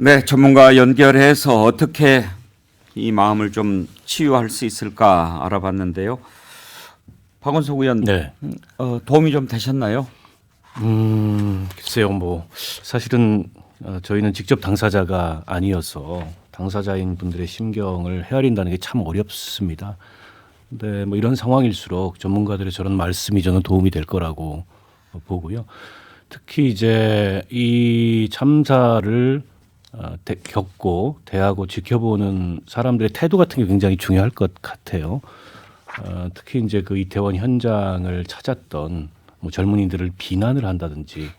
네, 전문가 연결해서 어떻게 이 마음을 좀 치유할 수 있을까 알아봤는데요. 박원석 의원 네. 어, 도움이 좀 되셨나요? 음, 글쎄요, 뭐 사실은 어, 저희는 직접 당사자가 아니어서 당사자인 분들의 심경을 헤아린다는 게 참 어렵습니다. 근데 뭐 이런 상황일수록 전문가들의 저런 말씀이 저는 도움이 될 거라고 보고요. 특히 이제 이 참사를 어, 대- 겪고 대하고 지켜보는 사람들의 태도 같은 게 굉장히 중요할 것 같아요. 어, 특히 이제 그 이태원 현장을 찾았던 뭐 젊은이들을 비난을 한다든지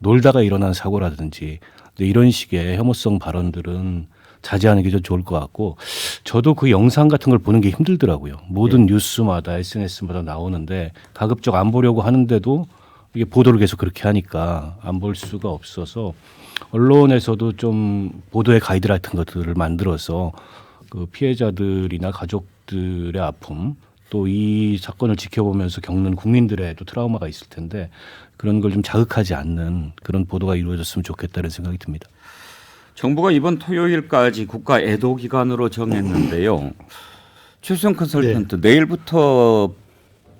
놀다가 일어난 사고라든지 이런 식의 혐오성 발언들은 자제하는 게 좀 좋을 것 같고 저도 그 영상 같은 걸 보는 게 힘들더라고요. 모든 뉴스마다 SNS마다 나오는데 가급적 안 보려고 하는데도 이게 보도를 계속 그렇게 하니까 안 볼 수가 없어서 언론에서도 좀 보도의 가이드 같은 것들을 만들어서 그 피해자들이나 가족들의 아픔 또 이 사건을 지켜보면서 겪는 국민들의 또 트라우마가 있을 텐데 그런 걸 좀 자극하지 않는 그런 보도가 이루어졌으면 좋겠다는 생각이 듭니다. 정부가 이번 토요일까지 국가 애도 기간으로 정했는데요. 최수영 컨설턴트 내일부터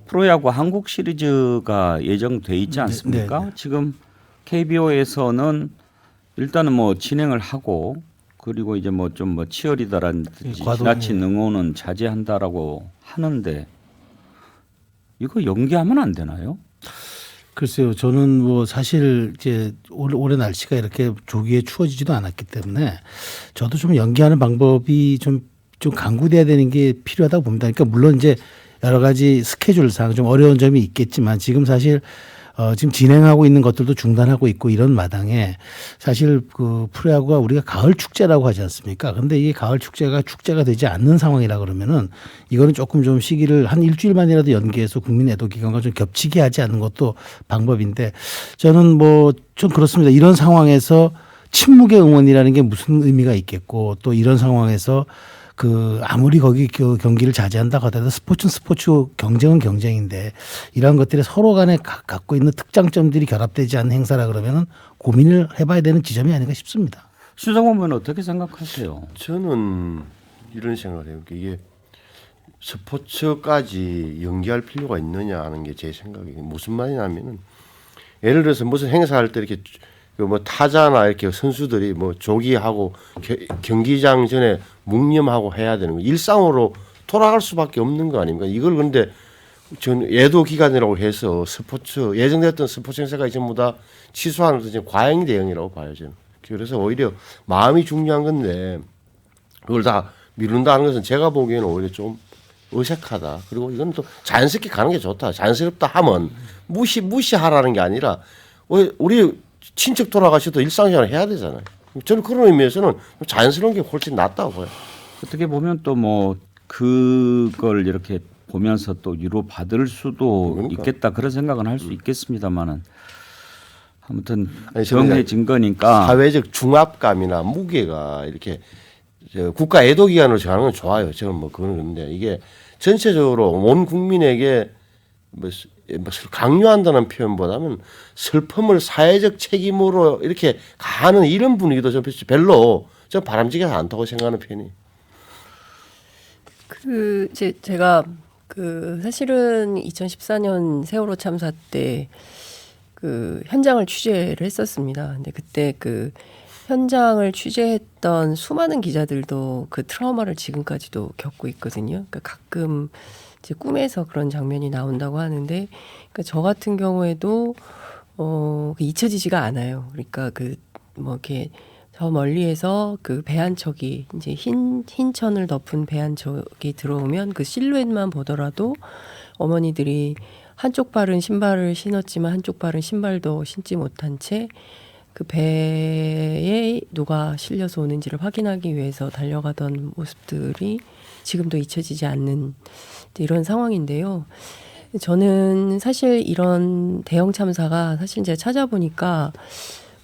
프로야구 한국 시리즈가 예정돼 있지 않습니까? 네, 네. 지금 KBO에서는 일단은 뭐 진행을 하고 그리고 이제 뭐 좀뭐 치어리다라든지 예. 지나친 응원은 자제한다라고 하는데 이거 연기하면 안 되나요? 글쎄요, 저는 뭐 사실 이제 올, 올해 날씨가 이렇게 조기에 추워지지도 않았기 때문에 저도 좀 연기하는 방법이 좀, 좀 강구돼야 되는 게 필요하다고 봅니다. 그러니까 물론 이제 여러 가지 스케줄상 좀 어려운 점이 있겠지만 지금 사실 어, 지금 진행하고 있는 것들도 중단하고 있고 이런 마당에 사실 그 프로야구가 우리가 가을 축제라고 하지 않습니까? 근데 이게 가을 축제가 축제가 되지 않는 상황이라 그러면은 이거는 조금 좀 시기를 한 일주일만이라도 연기해서 국민 애도 기간과 좀 겹치게 하지 않는 것도 방법인데 저는 뭐 좀 그렇습니다. 이런 상황에서 침묵의 응원이라는 게 무슨 의미가 있겠고 또 이런 상황에서 그 아무리 거기 그 경기를 자제한다고 하더라도 스포츠는 스포츠 경쟁은 경쟁인데 이러한 것들이 서로 간에 가- 갖고 있는 특장점들이 결합되지 않는 행사라 그러면은 고민을 해봐야 되는 지점이 아닌가 싶습니다. 수정원 의원 어떻게 생각하세요? 저는 이런 생각을 해요. 이게 스포츠까지 연기할 필요가 있느냐 하는 게 제 생각이에요. 무슨 말이냐면은 예를 들어서 무슨 행사할 때 이렇게 그 뭐 타자나 이렇게 선수들이 뭐 조기하고 겨- 경기장 전에 묵념하고 해야 되는 거 일상으로 돌아갈 수밖에 없는 거 아닙니까? 이걸 근데 전 예도 기간이라고 해서 스포츠 예정됐던 스포츠 행사가 전부 다 취소하는 것은 과잉 대응이라고 봐요 저는. 그래서 오히려 마음이 중요한 건데 그걸 다 미룬다는 것은 제가 보기에는 오히려 좀 어색하다. 그리고 이건 또 자연스럽게 가는 게 좋다. 자연스럽다 하면 무시 무시하라는 게 아니라 왜 우리 친척 돌아가셔도 일상생활 해야 되잖아요. 저는 그런 의미에서는 자연스러운 게 훨씬 낫다고 봐요. 어떻게 보면 또 뭐 그걸 이렇게 보면서 또 위로 받을 수도 그러니까. 있겠다 그런 생각은 할 수 있겠습니다만은 아무튼 아니, 정해진 거니까 사회적 중압감이나 무게가 이렇게 저 국가 애도 기간으로 정하는 건 좋아요. 저는 뭐 그건 그런데 이게 전체적으로 온 국민에게 뭐 강요한다는 표현보다는 슬픔을 사회적 책임으로 이렇게 가는 이런 분위기도 좀 별로 좀 바람직하지 않다고 생각하는 편이. 그 이제 제가 그 사실은 2014년 세월호 참사 때 그 현장을 취재를 했었습니다. 근데 그때 그 현장을 취재했던 수많은 기자들도 그 트라우마를 지금까지도 겪고 있거든요. 그러니까 가끔 이제 꿈에서 그런 장면이 나온다고 하는데, 그러니까 저 같은 경우에도 어그 잊혀지지가 않아요. 그러니까 그 뭐 이렇게 저 멀리에서 그 배 한 척이 이제 흰 흰 천을 덮은 배 한 척이 들어오면 그 실루엣만 보더라도 어머니들이 한쪽 발은 신발을 신었지만 한쪽 발은 신발도 신지 못한 채 그 배에 누가 실려서 오는지를 확인하기 위해서 달려가던 모습들이 지금도 잊혀지지 않는 이런 상황인데요. 저는 사실 이런 대형 참사가 사실 제가 찾아보니까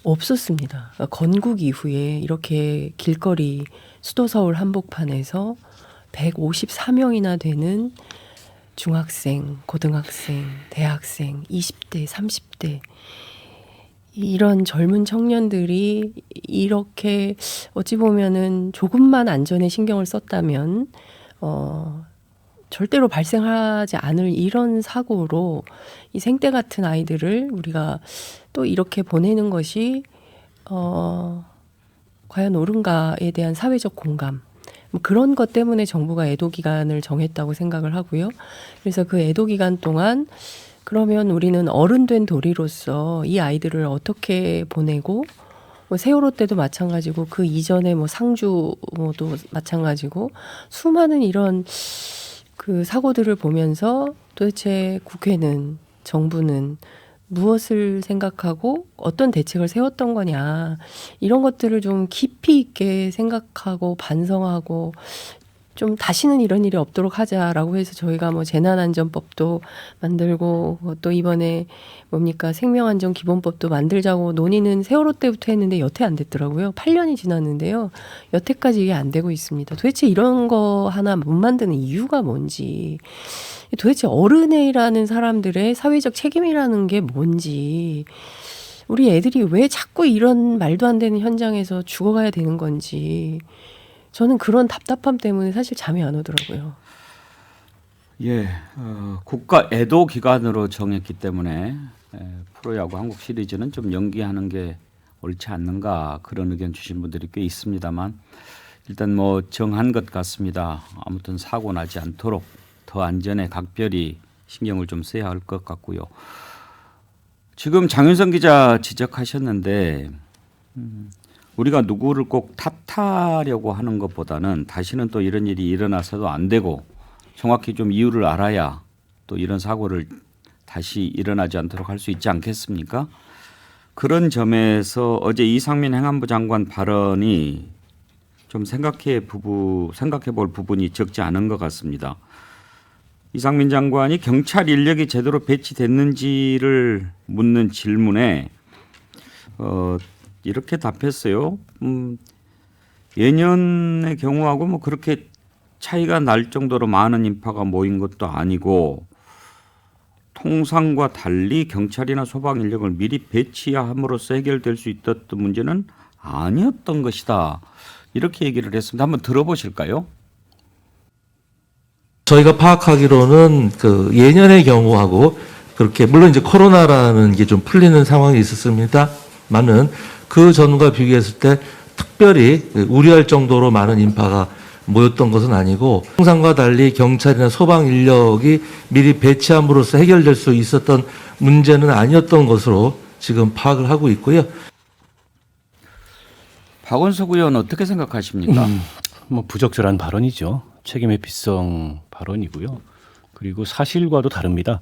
없었습니다. 건국 이후에 이렇게 길거리 수도 서울 한복판에서 154명이나 되는 중학생, 고등학생, 대학생, 20대, 30대 이런 젊은 청년들이 이렇게 어찌 보면은 조금만 안전에 신경을 썼다면 어 절대로 발생하지 않을 이런 사고로 이 생떼 같은 아이들을 우리가 또 이렇게 보내는 것이 어 과연 옳은가에 대한 사회적 공감 뭐 그런 것 때문에 정부가 애도 기간을 정했다고 생각을 하고요. 그래서 그 애도 기간 동안 그러면 우리는 어른 된 도리로서 이 아이들을 어떻게 보내고 뭐 세월호 때도 마찬가지고 그 이전에 뭐 상주도 마찬가지고 수많은 이런 그 사고들을 보면서 도대체 국회는 정부는 무엇을 생각하고 어떤 대책을 세웠던 거냐. 이런 것들을 좀 깊이 있게 생각하고 반성하고 좀 다시는 이런 일이 없도록 하자라고 해서 저희가 뭐 재난안전법도 만들고 또 이번에 뭡니까 생명안전 기본법도 만들자고 논의는 세월호 때부터 했는데 여태 안 됐더라고요. 8년이 지났는데요. 여태까지 이게 안 되고 있습니다. 도대체 이런 거 하나 못 만드는 이유가 뭔지 도대체 어른이라는 사람들의 사회적 책임이라는 게 뭔지 우리 애들이 왜 자꾸 이런 말도 안 되는 현장에서 죽어가야 되는 건지 저는 그런 답답함 때문에 사실 잠이 안 오더라고요. 예, 어, 국가 애도 기간으로 정했기 때문에 에, 프로야구 한국 시리즈는 좀 연기하는 게 옳지 않는가 그런 의견 주신 분들이 꽤 있습니다만 일단 뭐 정한 것 같습니다. 아무튼 사고 나지 않도록 더 안전에 각별히 신경을 좀 써야 할 것 같고요. 지금 장윤성 기자 지적하셨는데 음, 우리가 누구를 꼭 탓하려고 하는 것보다는 다시는 또 이런 일이 일어나서도 안 되고 정확히 좀 이유를 알아야 또 이런 사고를 다시 일어나지 않도록 할 수 있지 않겠습니까? 그런 점에서 어제 이상민 행안부 장관 발언이 좀 생각해 부부 생각해 볼 부분이 적지 않은 것 같습니다. 이상민 장관이 경찰 인력이 제대로 배치됐는지를 묻는 질문에 어, 이렇게 답했어요. 음, 예년의 경우하고 뭐 그렇게 차이가 날 정도로 많은 인파가 모인 것도 아니고 통상과 달리 경찰이나 소방 인력을 미리 배치함으로써 해결될 수 있었던 문제는 아니었던 것이다. 이렇게 얘기를 했습니다. 한번 들어보실까요? 저희가 파악하기로는 그 예년의 경우하고 그렇게 물론 이제 코로나라는 게 좀 풀리는 상황이 있었습니다만은 그 전과 비교했을 때 특별히 우려할 정도로 많은 인파가 모였던 것은 아니고 통상과 달리 경찰이나 소방 인력이 미리 배치함으로써 해결될 수 있었던 문제는 아니었던 것으로 지금 파악을 하고 있고요. 박원석 의원 어떻게 생각하십니까? 뭐 부적절한 발언이죠. 책임 회피성 발언이고요. 그리고 사실과도 다릅니다.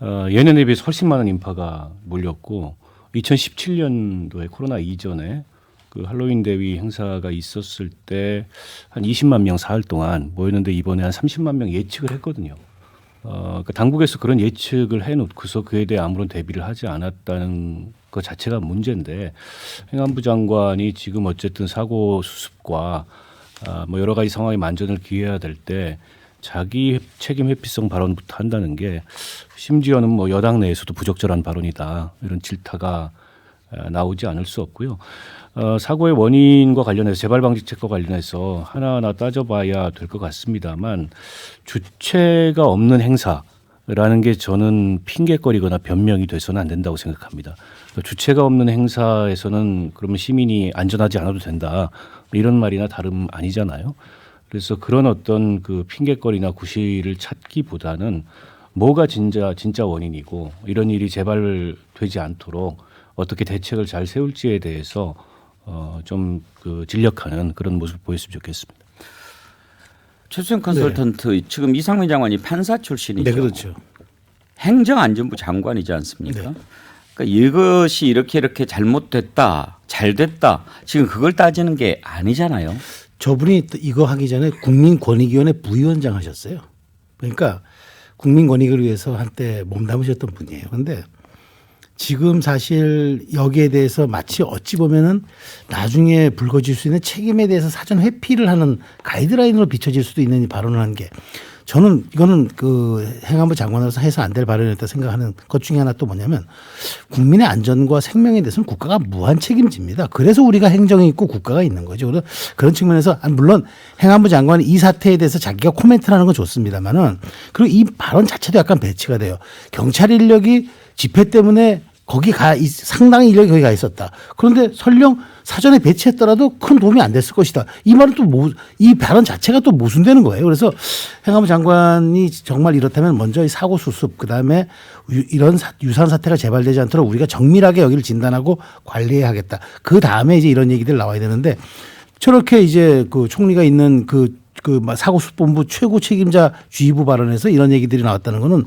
어, 예년에 비해서 훨씬 많은 인파가 몰렸고 2017년도에 코로나 이전에 그 할로윈 대위 행사가 있었을 때 한 20만 명 사흘 동안 모였는데 이번에 한 30만 명 예측을 했거든요. 어, 그 당국에서 그런 예측을 해놓고서 그에 대해 아무런 대비를 하지 않았다는 것 자체가 문제인데 행안부 장관이 지금 어쨌든 사고 수습과 아, 뭐 여러 가지 상황에 만전을 기해야 될 때 자기 책임 회피성 발언부터 한다는 게 심지어는 뭐 여당 내에서도 부적절한 발언이다 이런 질타가 아, 나오지 않을 수 없고요. 어, 사고의 원인과 관련해서 재발 방지책과 관련해서 하나하나 따져봐야 될 것 같습니다만 주체가 없는 행사라는 게 저는 핑계거리거나 변명이 돼서는 안 된다고 생각합니다. 그러니까 주체가 없는 행사에서는 그러면 시민이 안전하지 않아도 된다 이런 말이나 다름 아니잖아요. 그래서 그런 어떤 그 핑계거리나 구실을 찾기보다는 뭐가 진짜 진짜 원인이고 이런 일이 재발되지 않도록 어떻게 대책을 잘 세울지에 대해서 어, 좀그 진력하는 그런 모습을 보였으면 좋겠습니다. 최수영 컨설턴트 지금 이상민 장관이 판사 출신이죠. 네, 그렇죠. 행정안전부 장관이지 않습니까? 그러니까 이것이 이렇게 이렇게 잘못됐다, 잘 됐다. 지금 그걸 따지는 게 아니잖아요. 저분이 또 이거 하기 전에 국민권익위원회 부위원장 하셨어요. 그러니까 국민권익을 위해서 한때 몸담으셨던 분이에요. 근데 지금 사실 여기에 대해서 마치 어찌 보면은 나중에 불거질 수 있는 책임에 대해서 사전 회피를 하는 가이드라인으로 비춰질 수도 있는 이 발언을 한 게 저는 이거는 그 행안부 장관으로서 해서 안 될 발언이었다 생각하는 것 중에 하나 또 뭐냐면 국민의 안전과 생명에 대해서는 국가가 무한 책임집니다. 그래서 우리가 행정이 있고 국가가 있는 거죠. 그래서 그런 측면에서 아, 물론 행안부 장관이 이 사태에 대해서 자기가 코멘트를 하는 건 좋습니다만은 그리고 이 발언 자체도 약간 배치가 돼요. 경찰 인력이 집회 때문에 거기 가 있- 상당히 인력이 거기 가 있었다. 그런데 설령 사전에 배치했더라도 큰 도움이 안 됐을 것이다. 이 말은 또뭐이 발언 자체가 또 모순되는 거예요. 그래서 행안부 장관이 정말 이렇다면 먼저 이 사고 수습 그다음에 유- 이런 사- 유사한 사태가 재발되지 않도록 우리가 정밀하게 여기를 진단하고 관리해야 하겠다. 그 다음에 이제 이런 얘기들 나와야 되는데 저렇게 이제 그 총리가 있는 그, 그 사고수본부 최고 책임자 주의부 발언에서 이런 얘기들이 나왔다는 거는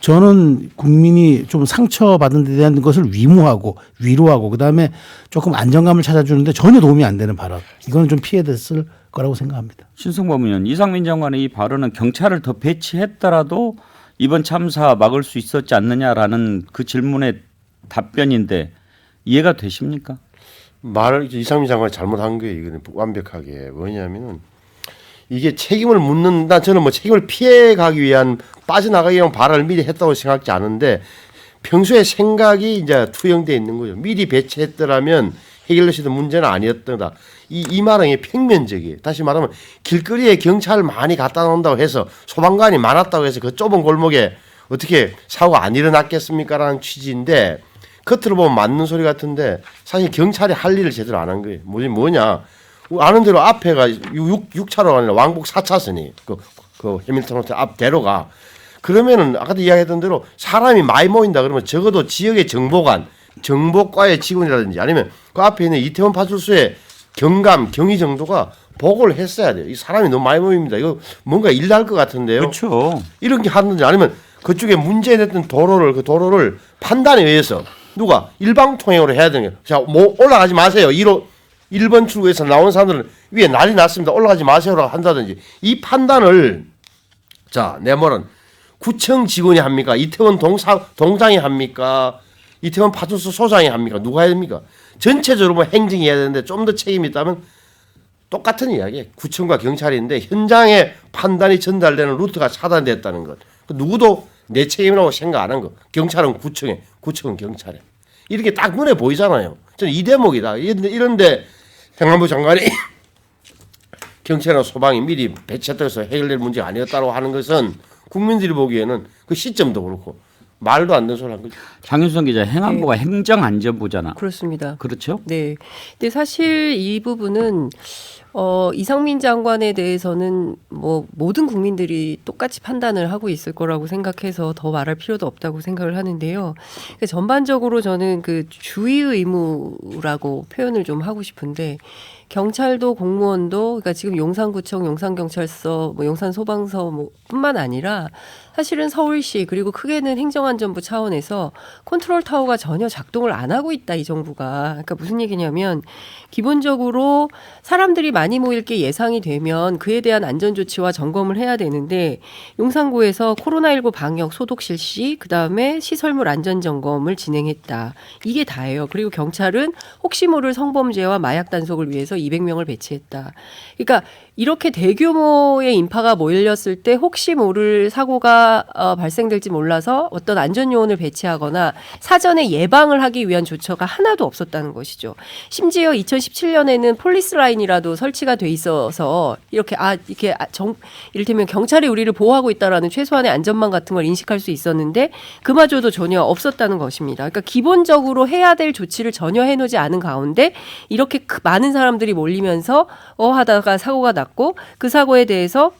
저는 국민이 좀 상처받은 데 대한 것을 위무하고 위로하고 그 다음에 조금 안정감을 찾아주는데 전혀 도움이 안 되는 발언. 이거는 좀 피해됐을 거라고 생각합니다. 신승범 의원 이상민 장관의 이 발언은 경찰을 더 배치했더라도 이번 참사 막을 수 있었지 않느냐라는 그 질문의 답변인데 이해가 되십니까? 말을 이상민 장관이 잘못한 거예요. 이거는 완벽하게 뭐냐면은 이게 책임을 묻는다. 저는 뭐 책임을 피해 가기 위한 빠져나가기 위한 발언을 미리 했다고 생각지 않은데 평소에 생각이 이제 투영돼 있는 거죠. 미리 배치했더라면 있는 문제는 아니었다. 이, 이 말은 평면적이에요. 다시 말하면 길거리에 경찰 많이 갖다 놓는다고 해서 소방관이 많았다고 해서 그 좁은 골목에 어떻게 사고가 안 일어났겠습니까 라는 취지인데 겉으로 보면 맞는 소리 같은데 사실 경찰이 할 일을 제대로 안 한 거예요. 뭐지 뭐냐? 아는 대로 앞에가 6, 6차로가 아니라 왕복 4차선이 그, 그 해밀턴 호텔 앞 대로가 그러면은 아까도 이야기했던 대로 사람이 많이 모인다 그러면 적어도 지역의 정보관, 정보과의 직원이라든지 아니면 그 앞에 있는 이태원 파출소의 경감, 경위 정도가 보고를 했어야 돼요. 이 사람이 너무 많이 모입니다. 이거 뭔가 일날 것 같은데요. 그렇죠. 이런 게 하는지 아니면 그쪽에 문제됐던 도로를 그 도로를 판단에 의해서 누가 일방 통행으로 해야 되는 거예요. 자, 뭐 올라가지 마세요. 1호 1번 출구에서 나온 사람들은 위에 난리 났습니다. 올라가지 마세요라고 한다든지 이 판단을 자, 내 말은 구청 직원이 합니까? 이태원 동사, 동장이 합니까? 이태원 파출소 소장이 합니까? 누가 해야 됩니까? 전체적으로 뭐 행정이 해야 되는데 좀 더 책임이 있다면 똑같은 이야기예요. 구청과 경찰인데 현장에 판단이 전달되는 루트가 차단됐다는 것. 그 누구도 내 책임이라고 생각 안 한 거. 경찰은 구청에, 구청은 경찰에. 이렇게 딱 눈에 보이잖아요. 저는 이 대목이다. 이런데, 이런데 행안부 장관이 경찰이나 소방이 미리 배치했다고 해서 해결될 문제가 아니었다고 하는 것은 국민들이 보기에는 그 시점도 그렇고 말도 안 되는 소리 한 거죠. 장윤선 기자 행안부가 행정안전부잖아. 그렇습니다. 그렇죠? 네. 근데 사실 이 부분은 어 이상민 장관에 대해서는 뭐 모든 국민들이 똑같이 판단을 하고 있을 거라고 생각해서 더 말할 필요도 없다고 생각을 하는데요. 그러니까 전반적으로 저는 그 주의 의무라고 표현을 좀 하고 싶은데 경찰도 공무원도 그러니까 지금 용산구청, 용산경찰서, 뭐 용산소방서 뭐 뿐만 아니라 사실은 서울시 그리고 크게는 행정안전부 차원에서 컨트롤 타워가 전혀 작동을 안 하고 있다 이 정부가 그러니까 무슨 얘기냐면 기본적으로 사람들이 많이 모일 게 예상이 되면 그에 대한 안전 조치와 점검을 해야 되는데 용산구에서 코로나19 방역 소독 실시 그다음에 시설물 안전 점검을 진행했다. 이게 다예요. 그리고 경찰은 혹시 모를 성범죄와 마약 단속을 위해서 200명을 배치했다. 그러니까 이렇게 대규모의 인파가 몰렸을 때 혹시 모를 사고가 어, 발생될지 몰라서 어떤 안전 요원을 배치하거나 사전에 예방을 하기 위한 조처가 하나도 없었다는 것이죠. 심지어 2017년에는 폴리스 라인이라도 설 치가 돼 있어서 이렇게 아 이렇게 아, 정 이를테면 경찰이 우리를 보호하고 있다라는 최소한의 안전망 같은 걸 인식할 수 있었는데 그마저도 전혀 없었다는 것입니다. 그러니까 기본적으로 해야 될 조치를 전혀 해놓지 않은 가운데 이렇게 크- 많은 사람들이 몰리면서 어 하다가 사고가 났고 그 사고에 대해서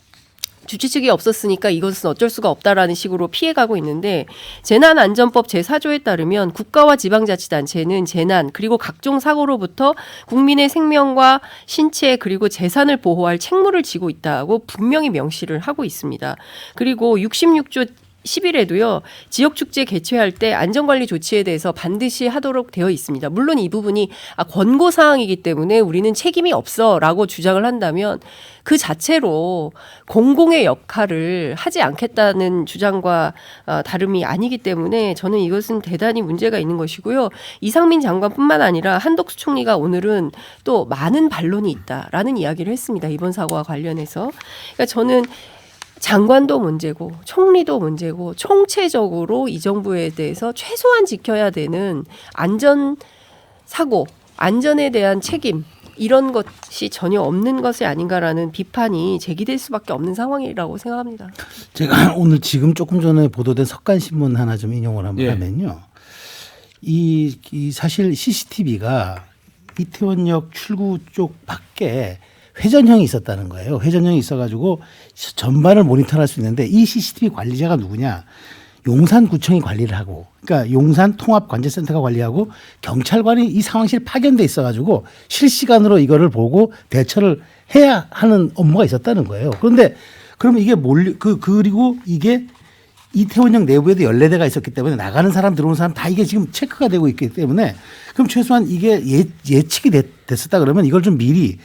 주최 측이 없었으니까 이것은 어쩔 수가 없다라는 식으로 피해가고 있는데 재난안전법 제4조에 따르면 국가와 지방자치단체는 재난 그리고 각종 사고로부터 국민의 생명과 신체 그리고 재산을 보호할 책무를 지고 있다고 분명히 명시를 하고 있습니다. 그리고 66조 10일에도요 지역 축제 개최할 때 안전관리 조치에 대해서 반드시 하도록 되어 있습니다. 물론 이 부분이 아, 권고 사항이기 때문에 우리는 책임이 없어라고 주장을 한다면 그 자체로 공공의 역할을 하지 않겠다는 주장과 어, 다름이 아니기 때문에 저는 이것은 대단히 문제가 있는 것이고요. 이상민 장관뿐만 아니라 한덕수 총리가 오늘은 또 많은 반론이 있다라는 이야기를 했습니다. 이번 사고와 관련해서 그러니까 저는 장관도 문제고 총리도 문제고 총체적으로 이 정부에 대해서 최소한 지켜야 되는 안전 사고, 안전에 대한 책임 이런 것이 전혀 없는 것이 아닌가라는 비판이 제기될 수밖에 없는 상황이라고 생각합니다. 제가 오늘 지금 조금 전에 보도된 석간 신문 하나 좀 인용을 한번 예. 하면요. 이, 이 사실 CCTV가 이태원역 출구 쪽 밖에 회전형이 있었다는 거예요. 회전형이 있어가지고 전반을 모니터할 수 있는데 이 CCTV 관리자가 누구냐? 용산구청이 관리를 하고, 그러니까 용산 통합관제센터가 관리하고 경찰관이 이 상황실 파견돼 있어가지고 실시간으로 이거를 보고 대처를 해야 하는 업무가 있었다는 거예요. 그런데 그러면 이게 몰리 그 그리고 이게 이태원역 내부에도 연례대가 있었기 때문에 나가는 사람 들어오는 사람 다 이게 지금 체크가 되고 있기 때문에 그럼 최소한 이게 예, 예측이 됐, 됐었다 그러면 이걸 좀 미리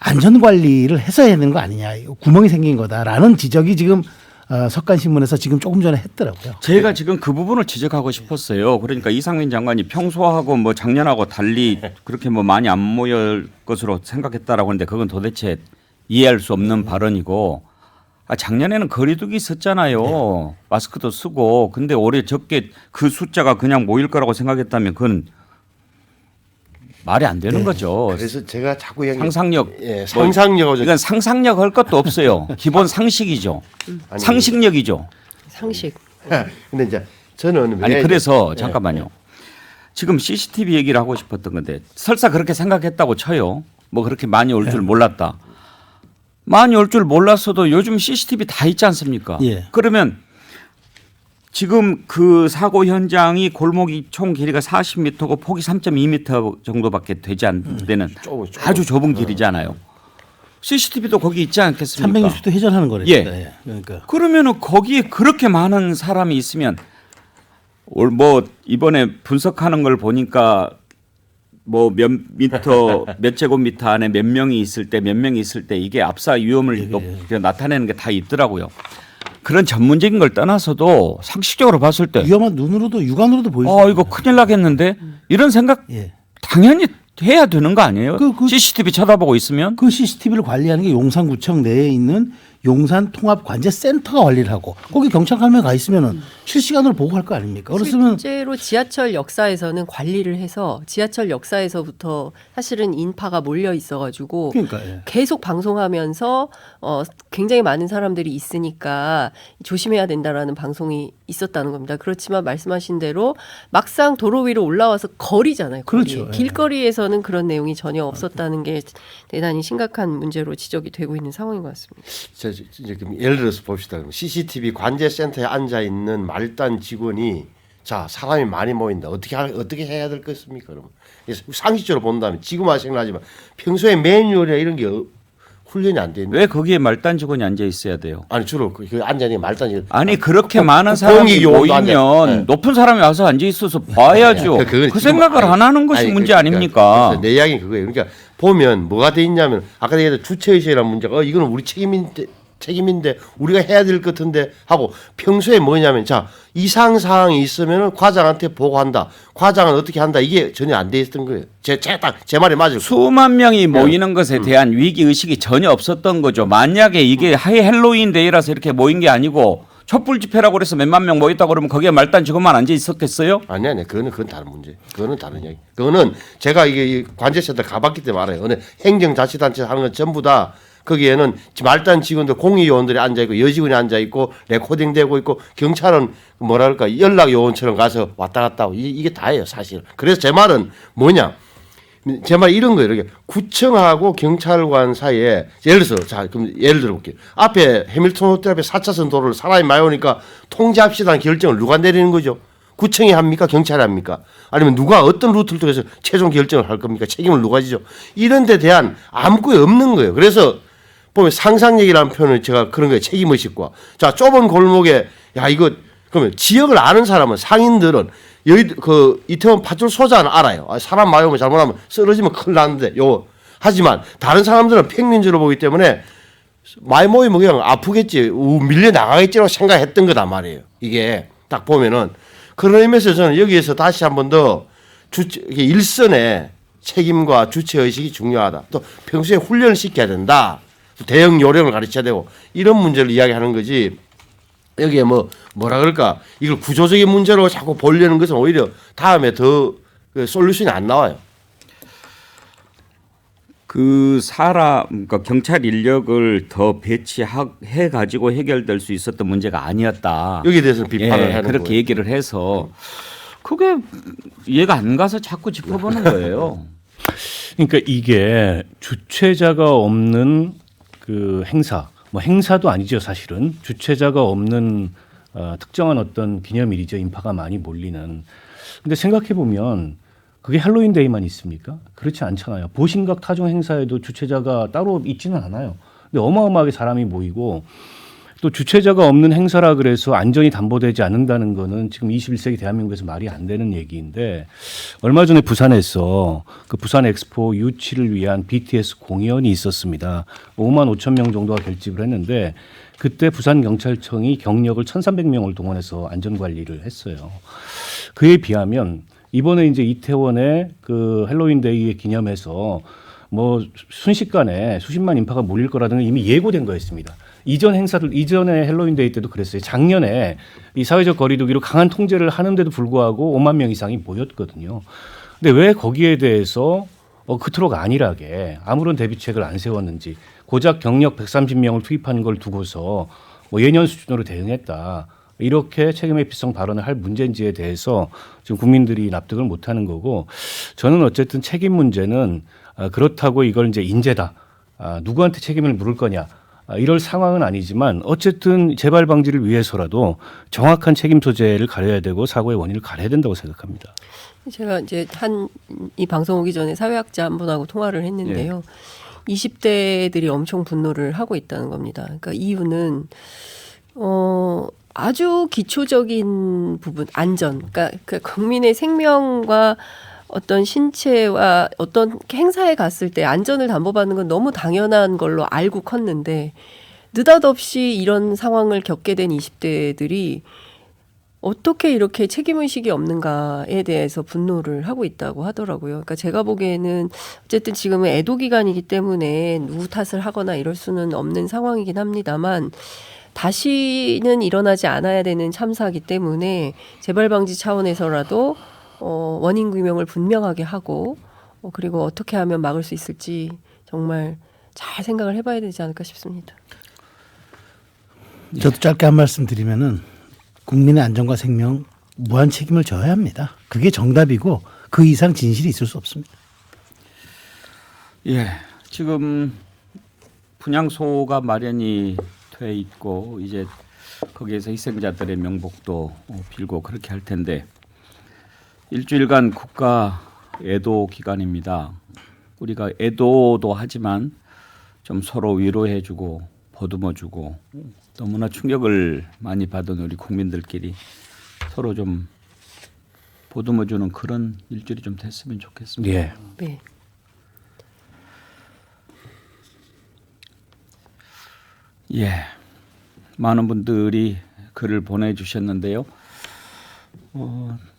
안전 관리를 해서 해야 되는 거 아니냐 구멍이 생긴 거다라는 지적이 지금 어, 석간신문에서 지금 조금 전에 했더라고요. 제가 지금 그 부분을 지적하고 싶었어요. 그러니까 이상민 장관이 평소하고 뭐 작년하고 달리 그렇게 뭐 많이 안 모일 것으로 생각했다라고 하는데 그건 도대체 이해할 수 없는 발언이고 아, 작년에는 거리두기 있었잖아요. 마스크도 쓰고 근데 올해 적게 그 숫자가 그냥 모일 거라고 생각했다면 그건 말이 안 되는 거죠. 그래서 제가 자꾸 얘기 상상력 예, 뭐 상상력을 이건 상상력 할 것도 없어요. 기본 상식이죠. 아니, 상식력이죠. 상식. 근데 이제 저는 아니 왜 그래서 이제- 잠깐만요. 지금 CCTV 얘기를 하고 싶었던 건데 설사 그렇게 생각했다고 쳐요. 뭐 그렇게 많이 올 줄 몰랐다. 많이 올 줄 몰랐어도 요즘 CCTV 다 있지 않습니까? 예. 그러면 지금 그 사고 현장이 골목이 총 길이가 40m고 폭이 3.2m 정도밖에 되지 않는 데는 좁아, 좁아. 아주 좁은 길이잖아요. CCTV도 거기 있지 않겠습니까? 360도 회전하는 거래요. 예. 그러니까 그러면은 거기에 그렇게 많은 사람이 있으면 올뭐 이번에 분석하는 걸 보니까 뭐 몇 미터 몇 제곱미터 안에 몇 명이 있을 때 몇 명이 있을 때 이게 압사 위험을 높, 나타내는 게 다 있더라고요. 그런 전문적인 걸 떠나서도 상식적으로 봤을 때 위험한 눈으로도 육안으로도 수어 이거 큰일 나겠는데 이런 생각 예. 당연히 해야 되는 거 아니에요? 그- 그- CCTV 쳐다보고 있으면 그 CCTV를 관리하는 게 용산구청 내에 있는 용산 통합 관제 센터가 관리를 하고 거기 경찰 가면 가 있으면은 실시간으로 보고할 거 아닙니까? 그렇으면 실제로 지하철 역사에서는 관리를 해서 지하철 역사에서부터 사실은 인파가 몰려 있어가지고 그러니까 예. 계속 방송하면서 어 굉장히 많은 사람들이 있으니까 조심해야 된다라는 방송이 있었다는 겁니다. 그렇지만 말씀하신 대로 막상 도로 위로 올라와서 거리잖아요. 거리. 그렇죠. 예. 길거리에서는 그런 내용이 전혀 없었다는 게 대단히 심각한 문제로 지적이 되고 있는 상황인 것 같습니다. 그럼 예를 들어서 봅시다. CCTV 관제센터에 앉아 있는 말단 직원이 자 사람이 많이 모인다. 어떻게 하, 어떻게 해야 될 것입니까? 그러면 그래서 상식적으로 본다면 지금 마찬가지지만 평소에 매뉴얼이나 이런 게 어- 훈련이 안돼 있는. 왜 거기에 말단 직원이 앉아 있어야 돼요? 아니 주로 그, 그 앉아 있는 말단 직원. 아니 그렇게 많은 그 사람이 모이면 네. 높은 사람이 와서 앉아 있어서 봐야죠. 그- 그건 그 지금 생각을 안 하는 것이 아니, 문제 그러니까 아닙니까? 그래서 내 이야기 그거예요. 그러니까 보면 뭐가 돼 있냐면 아까 얘기했던 주체 의식이라는 문제가 어, 이거는 우리 책임인데 책임인데 우리가 해야 될 것 같은데 하고 평소에 뭐냐면 자 이상 사항이 있으면은 과장한테 보고한다. 과장은 어떻게 한다. 이게 전혀 안 돼 있었던 거예요. 제딱제 말이 맞을 거예요. 수만 명이 네. 모이는 것에 음. 대한 위기 의식이 전혀 없었던 거죠. 만약에 이게 하이 헬로윈 데이라서 이렇게 모인 게 아니고 촛불 집회라고 그래서 몇만 명 모였다 그러면 거기에 말단 직원만 앉아 있었겠어요? 아니 아니 그거는 그건 다른 문제. 그거는 다른 이야기. 그거는 제가 이게 이 관제센터 가봤기 때문에 알아요. 어느 행정자치단체 하는 건 전부 다 거기에는 말단 직원들 공익요원들이 앉아 있고 여직원이 앉아 있고 레코딩 되고 있고 경찰은 뭐랄까 연락 요원처럼 가서 왔다 갔다 하고 이- 이게 다예요 사실. 그래서 제 말은 뭐냐? 제 말 이런 거예요. 이렇게 구청하고 경찰관 사이에 예를 들어서 자 그럼 예를 들어 볼게요. 앞에 해밀턴 호텔 앞에 4차선 도로를 사람이 많이 오니까 통제합시다는 결정을 누가 내리는 거죠? 구청이 합니까? 경찰이 합니까? 아니면 누가 어떤 루트를 통해서 최종 결정을 할 겁니까? 책임을 누가 지죠? 이런 데 대한 아무것도 없는 거예요. 그래서 보면 상상력이라는 표현을 제가 그런 거예요. 책임의식과. 자, 좁은 골목에 야, 이거 그러면 지역을 아는 사람은 상인들은 여기 그 이태원 소자는 알아요. 아, 사람 오면 잘못하면 쓰러지면 큰일 나는데 요 하지만 다른 사람들은 평민주로 보기 때문에 많이 모이면 그냥 아프겠지, 우, 밀려 나가겠지라고 생각했던 거단 말이에요. 이게 딱 보면은 그런 의미에서 저는 여기에서 다시 한 번 더 주, 이게 일선의 책임과 주체 의식이 중요하다. 또 평소에 훈련을 시켜야 된다. 또 대형 요령을 가르쳐야 되고 이런 문제를 이야기하는 거지. 여기에 뭐 뭐라 그럴까 이걸 구조적인 문제로 자꾸 보려는 것은 오히려 다음에 더 그 솔루션이 안 나와요. 그 사람 그러니까 경찰 인력을 더 배치해 가지고 해결될 수 있었던 문제가 아니었다. 여기에 대해서는 비판을 예, 하는 그렇게 거예요. 얘기를 해서 그게 이해가 안 가서 자꾸 짚어보는 거예요. 그러니까 이게 주최자가 없는 그 행사, 뭐 행사도 아니죠 사실은 주최자가 없는 어, 특정한 어떤 기념일이죠 인파가 많이 몰리는. 근데 생각해 보면 그게 할로윈데이만 있습니까? 그렇지 않잖아요. 보신각 타종 행사에도 주최자가 따로 있지는 않아요. 근데 어마어마하게 사람이 모이고 또 주최자가 없는 행사라 그래서 안전이 담보되지 않는다는 거는 지금 21세기 대한민국에서 말이 안 되는 얘기인데 얼마 전에 부산에서 그 부산 엑스포 유치를 위한 BTS 공연이 있었습니다. 5만 5천 명 정도가 결집을 했는데 그때 부산 경찰청이 경력을 1,300명을 동원해서 안전 관리를 했어요. 그에 비하면 이번에 이제 이태원의 그 헬로윈데이에 기념해서 뭐 순식간에 수십만 인파가 몰릴 거라는 건 이미 예고된 거였습니다. 이전 행사들 이전에 헬로윈데이 때도 그랬어요. 작년에 이 사회적 거리두기로 강한 통제를 하는데도 불구하고 5만 명 이상이 모였거든요. 근데 왜 거기에 대해서 어, 그토록 안일하게 아무런 대비책을 안 세웠는지 고작 경력 130명을 투입한 걸 두고서 뭐 예년 수준으로 대응했다. 이렇게 책임회피성 발언을 할 문제인지에 대해서 지금 국민들이 납득을 못하는 거고 저는 어쨌든 책임 문제는 아, 그렇다고 이걸 이제 인재다 아, 누구한테 책임을 물을 거냐 아, 이럴 상황은 아니지만 어쨌든 재발 방지를 위해서라도 정확한 책임 소재를 가려야 되고 사고의 원인을 가려야 된다고 생각합니다. 제가 이제 한 이 방송 오기 전에 사회학자 한 분하고 통화를 했는데요. 20대들이 엄청 분노를 하고 있다는 겁니다. 그러니까 이유는 어 아주 기초적인 부분 안전. 그러니까 그 국민의 생명과 어떤 신체와 어떤 행사에 갔을 때 안전을 담보받는 건 너무 당연한 걸로 알고 컸는데 느닷없이 이런 상황을 겪게 된 20대들이 어떻게 이렇게 책임의식이 없는가에 대해서 분노를 하고 있다고 하더라고요. 그러니까 제가 보기에는 어쨌든 지금은 애도 기간이기 때문에 누구 탓을 하거나 이럴 수는 없는 상황이긴 합니다만 다시는 일어나지 않아야 되는 참사이기 때문에 재발 방지 차원에서라도 어, 원인 규명을 분명하게 하고 어, 그리고 어떻게 하면 막을 수 있을지 정말 잘 생각을 해봐야 되지 않을까 싶습니다. 저도 짧게 한 말씀 드리면은 국민의 안전과 생명 무한 책임을 져야 합니다. 그게 정답이고 그 이상 진실이 있을 수 없습니다. 예, 지금 분향소가 마련이 돼 있고 이제 거기에서 희생자들의 명복도 어, 빌고 그렇게 할 텐데 일주일간 국가 애도 기간입니다. 우리가 애도도 하지만 좀 서로 위로해주고 보듬어주고 너무나 충격을 많이 받은 우리 국민들끼리 서로 좀 보듬어주는 그런 일주일이 좀 됐으면 좋겠습니다. 예. 네. 예, 많은 분들이 글을 보내주셨는데요. 어, 음,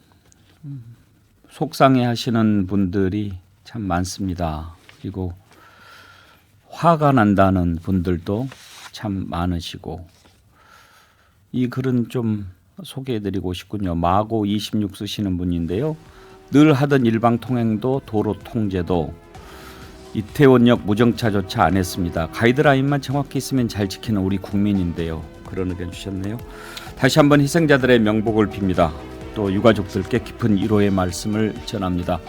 속상해하시는 분들이 참 많습니다. 그리고 화가 난다는 분들도 참 많으시고 이 글은 좀 소개해드리고 싶군요. 마고 26 쓰시는 분인데요. 늘 하던 일방 통행도 도로 통제도 이태원역 무정차조차 안 했습니다. 가이드라인만 정확히 있으면 잘 지키는 우리 국민인데요. 그런 의견 주셨네요. 다시 한번 희생자들의 명복을 빕니다. 또 유가족들께 깊은 위로의 말씀을 전합니다.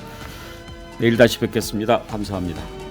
내일 다시 뵙겠습니다. 감사합니다.